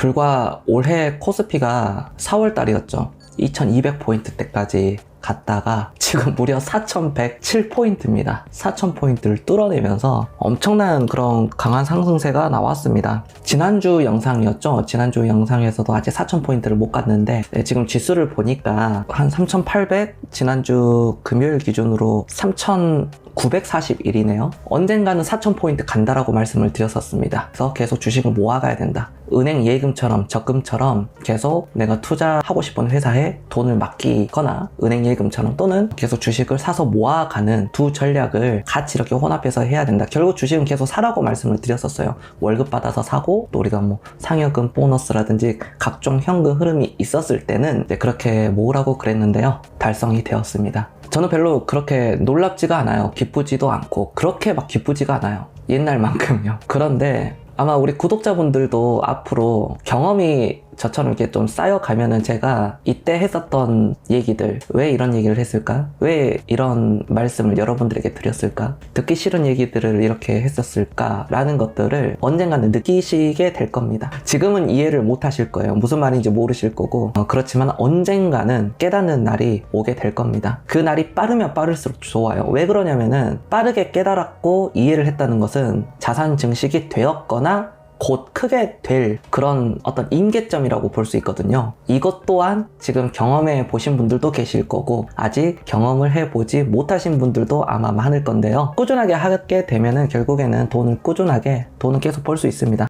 불과 올해 코스피가 4월 달이었죠. 2200포인트 때까지 갔다가 지금 무려 4107포인트입니다. 4000포인트를 뚫어내면서 엄청난 그런 강한 상승세가 나왔습니다. 지난주 영상이었죠. 지난주 영상에서도 아직 4000포인트를 못 갔는데 네, 지금 지수를 보니까 한 3800 지난주 금요일 기준으로 3941이네요. 언젠가는 4000포인트 간다라고 말씀을 드렸었습니다. 그래서 계속 주식을 모아가야 된다. 은행 예금처럼 적금처럼 계속 내가 투자하고 싶은 회사에 돈을 맡기거나 은행 예금처럼 또는 계속 주식을 사서 모아가는 두 전략을 같이 이렇게 혼합해서 해야 된다. 결국 주식은 계속 사라고 말씀을 드렸었어요. 월급 받아서 사고 또 우리가 뭐 상여금 보너스라든지 각종 현금 흐름이 있었을 때는 그렇게 모으라고 그랬는데요. 달성이 되었습니다. 저는 별로 그렇게 놀랍지가 않아요. 기쁘지도 않고 그렇게 막 기쁘지가 않아요. 옛날만큼요. 그런데 아마 우리 구독자분들도 앞으로 경험이 저처럼 이렇게 좀 쌓여가면은 제가 이때 했었던 얘기들, 왜 이런 얘기를 했을까? 왜 이런 말씀을 여러분들에게 드렸을까? 듣기 싫은 얘기들을 이렇게 했었을까? 라는 것들을 언젠가는 느끼시게 될 겁니다. 지금은 이해를 못 하실 거예요. 무슨 말인지 모르실 거고. 어, 그렇지만 언젠가는 깨닫는 날이 오게 될 겁니다. 그 날이 빠르면 빠를수록 좋아요. 왜 그러냐면은 빠르게 깨달았고 이해를 했다는 것은 자산 증식이 되었거나 곧 크게 될 그런 어떤 임계점이라고 볼 수 있거든요. 이것 또한 지금 경험해 보신 분들도 계실 거고 아직 경험을 해보지 못하신 분들도 아마 많을 건데요. 꾸준하게 하게 되면은 결국에는 돈을 꾸준하게 돈은 계속 벌 수 있습니다.